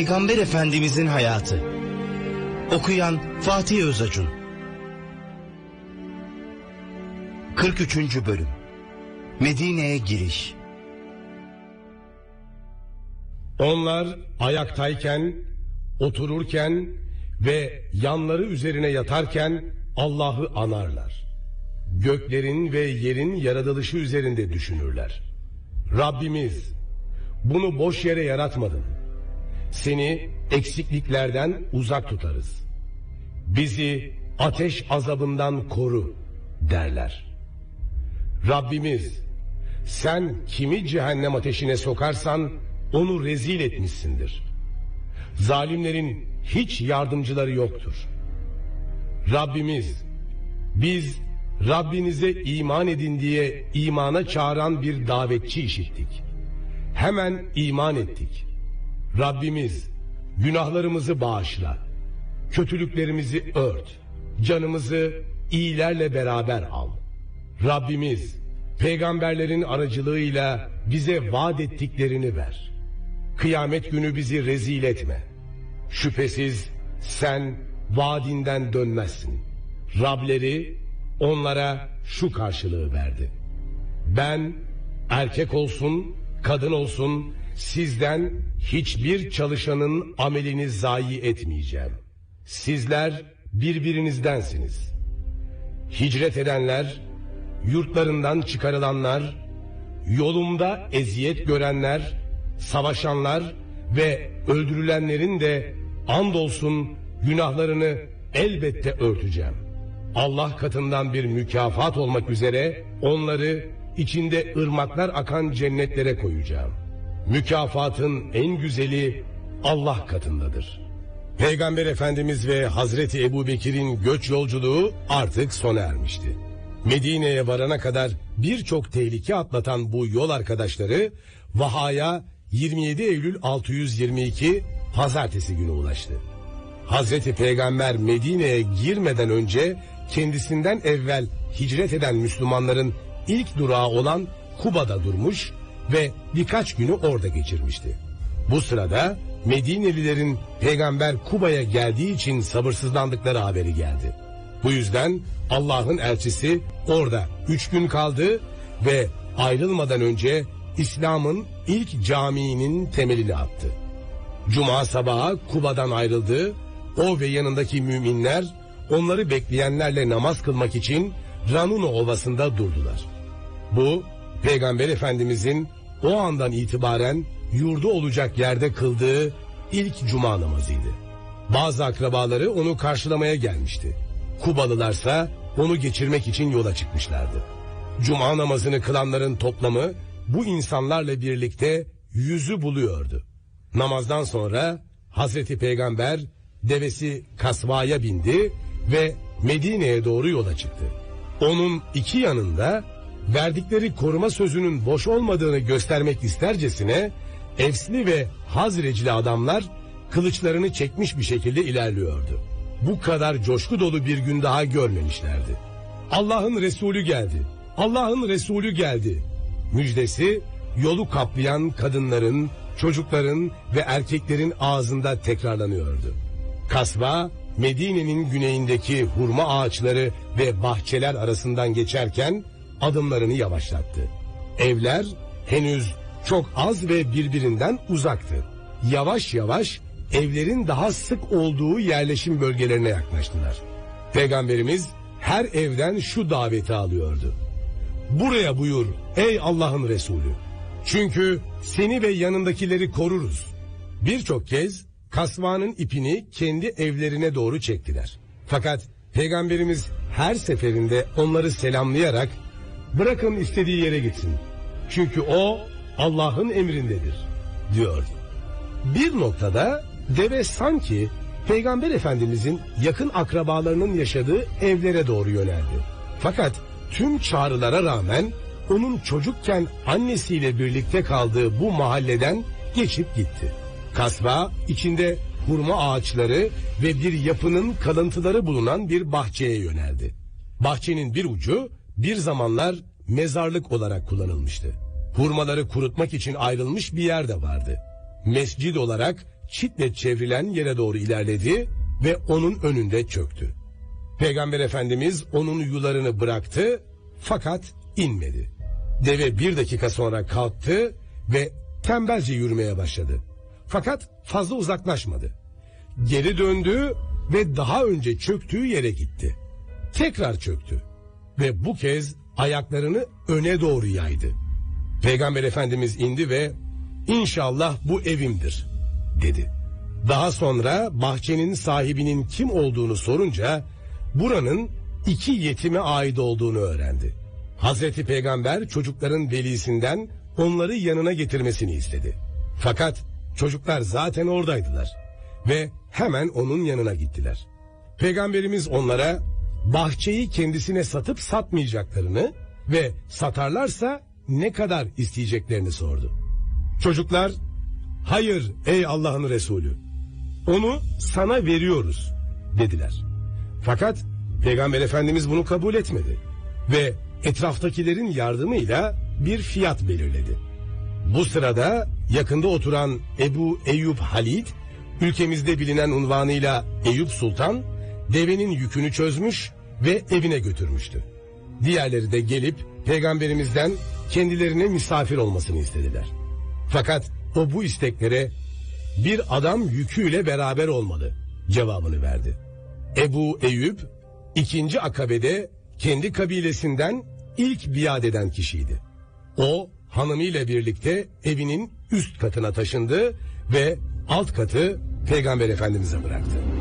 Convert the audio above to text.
Peygamber Efendimizin hayatı. Okuyan Fatih Özacun. 43. bölüm. Medine'ye giriş. Onlar ayaktayken, otururken ve yanları üzerine yatarken Allah'ı anarlar. Göklerin ve yerin yaratılışı üzerinde düşünürler. Rabbimiz bunu boş yere yaratmadın. Seni eksikliklerden uzak tutarız. Bizi ateş azabından koru derler. Rabbimiz sen kimi cehennem ateşine sokarsan onu rezil etmişsindir. Zalimlerin hiç yardımcıları yoktur. Rabbimiz biz Rabbinize iman edin diye imana çağıran bir davetçi işittik. Hemen iman ettik. Rabbimiz günahlarımızı bağışla. Kötülüklerimizi ört. Canımızı iyilerle beraber al. Rabbimiz peygamberlerin aracılığıyla bize vaat ettiklerini ver. Kıyamet günü bizi rezil etme. Şüphesiz sen vaadinden dönmezsin. Rableri onlara şu karşılığı verdi. Ben erkek olsun, kadın olsun sizden hiçbir çalışanın amelini zayi etmeyeceğim. Sizler birbirinizdensiniz. Hicret edenler, yurtlarından çıkarılanlar, yolumda eziyet görenler, savaşanlar ve öldürülenlerin de andolsun günahlarını elbette örteceğim. Allah katından bir mükafat olmak üzere onları içinde ırmaklar akan cennetlere koyacağım. Mükafatın en güzeli Allah katındadır. Peygamber Efendimiz ve Hazreti Ebu Bekir'in göç yolculuğu artık sona ermişti. Medine'ye varana kadar birçok tehlike atlatan bu yol arkadaşları Vaha'ya 27 Eylül 622 Pazartesi günü ulaştı. Hazreti Peygamber Medine'ye girmeden önce kendisinden evvel hicret eden Müslümanların ilk durağı olan Kuba'da durmuş ve birkaç günü orada geçirmişti. Bu sırada Medinelilerin peygamber Kuba'ya geldiği için sabırsızlandıkları haberi geldi. Bu yüzden Allah'ın elçisi orada üç gün kaldı ve ayrılmadan önce İslam'ın ilk camiinin temelini attı. Cuma sabahı Kuba'dan ayrıldı. O ve yanındaki müminler onları bekleyenlerle namaz kılmak için Ranuno Ovası'nda durdular. Bu Peygamber Efendimizin o andan itibaren yurdu olacak yerde kıldığı ilk cuma namazıydı. Bazı akrabaları onu karşılamaya gelmişti. Kubalılarsa onu geçirmek için yola çıkmışlardı. Cuma namazını kılanların toplamı bu insanlarla birlikte yüzü buluyordu. Namazdan sonra Hazreti Peygamber devesi kasvaya bindi ve Medine'ye doğru yola çıktı. Onun iki yanında verdikleri koruma sözünün boş olmadığını göstermek istercesine Efsli ve Hazrecli adamlar kılıçlarını çekmiş bir şekilde ilerliyordu. Bu kadar coşku dolu bir gün daha görmemişlerdi. Allah'ın Resulü geldi. Allah'ın Resulü geldi. Müjdesi yolu kaplayan kadınların, çocukların ve erkeklerin ağzında tekrarlanıyordu. Kasba Medine'nin güneyindeki hurma ağaçları ve bahçeler arasından geçerken adımlarını yavaşlattı. Evler henüz çok az ve birbirinden uzaktı. Yavaş yavaş evlerin daha sık olduğu yerleşim bölgelerine yaklaştılar. Peygamberimiz her evden şu daveti alıyordu. Buraya buyur ey Allah'ın Resulü. Çünkü seni ve yanındakileri koruruz. Birçok kez kasvanın ipini kendi evlerine doğru çektiler. Fakat Peygamberimiz her seferinde onları selamlayarak bırakın istediği yere gitsin. Çünkü o Allah'ın emrindedir diyordu. Bir noktada deve sanki Peygamber Efendimizin yakın akrabalarının yaşadığı evlere doğru yöneldi. Fakat tüm çağrılara rağmen onun çocukken annesiyle birlikte kaldığı bu mahalleden geçip gitti. Kasba içinde hurma ağaçları ve bir yapının kalıntıları bulunan bir bahçeye yöneldi. Bahçenin bir ucu bir zamanlar mezarlık olarak kullanılmıştı. Hurmaları kurutmak için ayrılmış bir yer de vardı. Mescid olarak çitle çevrilen yere doğru ilerledi ve onun önünde çöktü. Peygamber Efendimiz onun yularını bıraktı fakat inmedi. Deve bir dakika sonra kalktı ve tembelce yürümeye başladı. Fakat fazla uzaklaşmadı. Geri döndü ve daha önce çöktüğü yere gitti. Tekrar çöktü ve bu kez ayaklarını öne doğru yaydı. Peygamber Efendimiz indi ve inşallah bu evimdir dedi. Daha sonra bahçenin sahibinin kim olduğunu sorunca buranın iki yetime ait olduğunu öğrendi. Hazreti Peygamber çocukların velisinden onları yanına getirmesini istedi. Fakat çocuklar zaten oradaydılar ve hemen onun yanına gittiler. Peygamberimiz onlara bahçeyi kendisine satıp satmayacaklarını ve satarlarsa ne kadar isteyeceklerini sordu. Çocuklar, hayır ey Allah'ın Resulü, onu sana veriyoruz dediler. Fakat Peygamber Efendimiz bunu kabul etmedi ve etraftakilerin yardımıyla bir fiyat belirledi. Bu sırada yakında oturan Ebu Eyyub Halid, ülkemizde bilinen unvanıyla Eyüp Sultan, devenin yükünü çözmüş ve evine götürmüştü. Diğerleri de gelip peygamberimizden kendilerine misafir olmasını istediler. Fakat o bu isteklere bir adam yüküyle beraber olmalı cevabını verdi. Ebu Eyüp ikinci akabede kendi kabilesinden ilk biat eden kişiydi. O hanımıyla birlikte evinin üst katına taşındı ve alt katı Peygamber Efendimiz'e bıraktı.